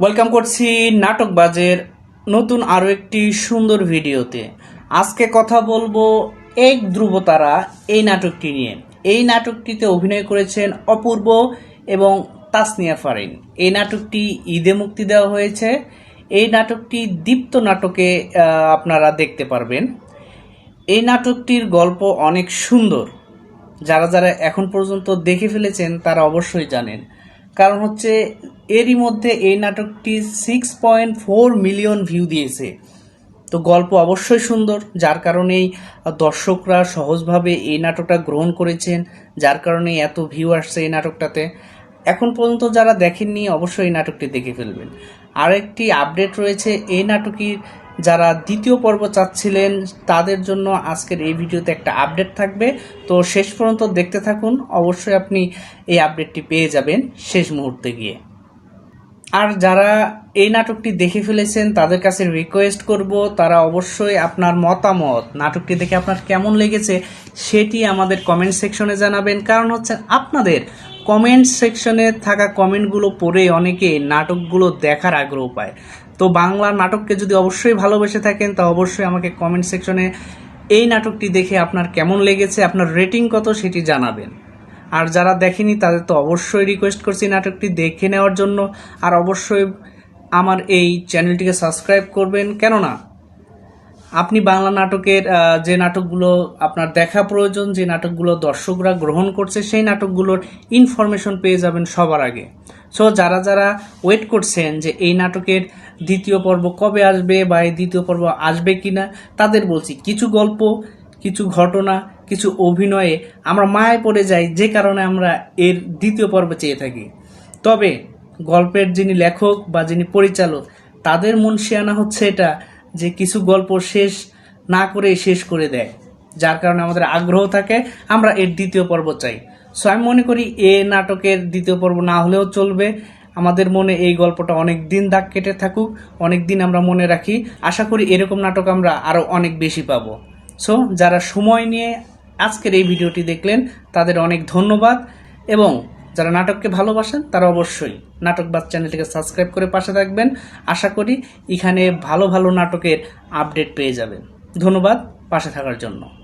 Welcome করছি নাটকবাজের নতুন আরও একটি সুন্দর ভিডিওতে। আজকে কথা বলব এক ধ্রুবতারা এই নাটকটি নিয়ে। এই নাটকটিতে অভিনয় করেছেন অপূর্ব এবং তাসনিয়া ফারিন। এই নাটকটি ঈদে মুক্তি দেওয়া হয়েছে। এই নাটকটি দীপ্ত নাটকে আপনারা দেখতে পারবেন। এই নাটকটির গল্প অনেক সুন্দর। যারা যারা এখন পর্যন্ত দেখে ফেলেছেন, তারা অবশ্যই জানেন। কারণ হচ্ছে এরই মধ্যে এই নাটকটি six point four million view দিয়েছে। তো গল্প অবশ্যই সুন্দর, যার কারণেই দর্শকরা সহজভাবে এই নাটকটা গ্রহণ করেছেন, যার কারণে এত ভিউ আসছে এই নাটকটাতে। এখন পর্যন্ত যারা দেখেননি, অবশ্যই এই নাটকটি দেখে ফেলবেন। আর একটি আপডেট রয়েছে, এই নাটকের যারা দ্বিতীয় পর্ব চাচ্ছিলেন, তাদের জন্য আজকের এই ভিডিওতে একটা আপডেট থাকবে। তো শেষ পর্যন্ত দেখতে থাকুন, অবশ্যই আপনি এই আপডেটটি পেয়ে যাবেন শেষ মুহূর্তে গিয়ে। আর যারা এই নাটকটি দেখে ফেলেছেন, তাদের কাছে রিকোয়েস্ট করব, তারা অবশ্যই আপনার মতামত, নাটকটি দেখে আপনার কেমন লেগেছে, সেটি আমাদের কমেন্ট সেকশনে জানাবেন। কারণ হচ্ছে আপনাদের কমেন্ট সেকশনে থাকা কমেন্টগুলো পড়ে অনেকে নাটকগুলো দেখার আগ্রহ পায়। তো বাংলা নাটককে যদি অবশ্যই ভালোবেসে থাকেন, তা অবশ্যই আমাকে কমেন্ট সেকশনে এই নাটকটি দেখে আপনার কেমন লেগেছে, আপনার রেটিং কত সেটি জানাবেন। আর যারা দেখেনি, তাদের তো অবশ্যই রিকোয়েস্ট করছি নাটকটি দেখে নেওয়ার জন্য। আর অবশ্যই আমার এই চ্যানেলটিকে সাবস্ক্রাইব করবেন। কেননা আপনি বাংলা নাটকের যে নাটকগুলো আপনার দেখা প্রয়োজন, যে নাটকগুলো দর্শকরা গ্রহণ করছে, সেই নাটকগুলোর ইনফরমেশন পেয়ে যাবেন সবার আগে। সো যারা যারা ওয়েট করছেন যে এই নাটকের দ্বিতীয় পর্ব কবে আসবে বা এই দ্বিতীয় পর্ব আসবে কিনা, তাদের বলছি কিছু গল্প, কিছু ঘটনা, কিছু অভিনয়ে আমরা মায়ায় পড়ে যাই, যে কারণে আমরা এর দ্বিতীয় পর্ব চেয়ে থাকি। তবে গল্পের যিনি লেখক বা যিনি পরিচালক, তাদের মন শিয়ানা হচ্ছে এটা যে কিছু গল্প শেষ না করে শেষ করে দেয়, যার কারণে আমাদের আগ্রহ থাকে, আমরা এর দ্বিতীয় পর্ব চাই। সো আমি মনে করি এ নাটকের দ্বিতীয় পর্ব না হলেও চলবে। আমাদের মনে এই গল্পটা অনেক দিন দাগ কেটে থাকুক, অনেক দিন আমরা মনে রাখি। আশা করি এরকম নাটক আমরা আরও অনেক বেশি পাবো। সো যারা সময় নিয়ে আজকের এই ভিডিওটি দেখলেন, তাদের অনেক ধন্যবাদ এবং যারা নাটককে ভালোবাসেন, তারা অবশ্যই নাটকবাদ চ্যানেলটিকে সাবস্ক্রাইব করে পাশে থাকবেন। আশা করি এখানে ভালো ভালো নাটকের আপডেট পেয়ে যাবেন। ধন্যবাদ পাশে থাকার জন্য।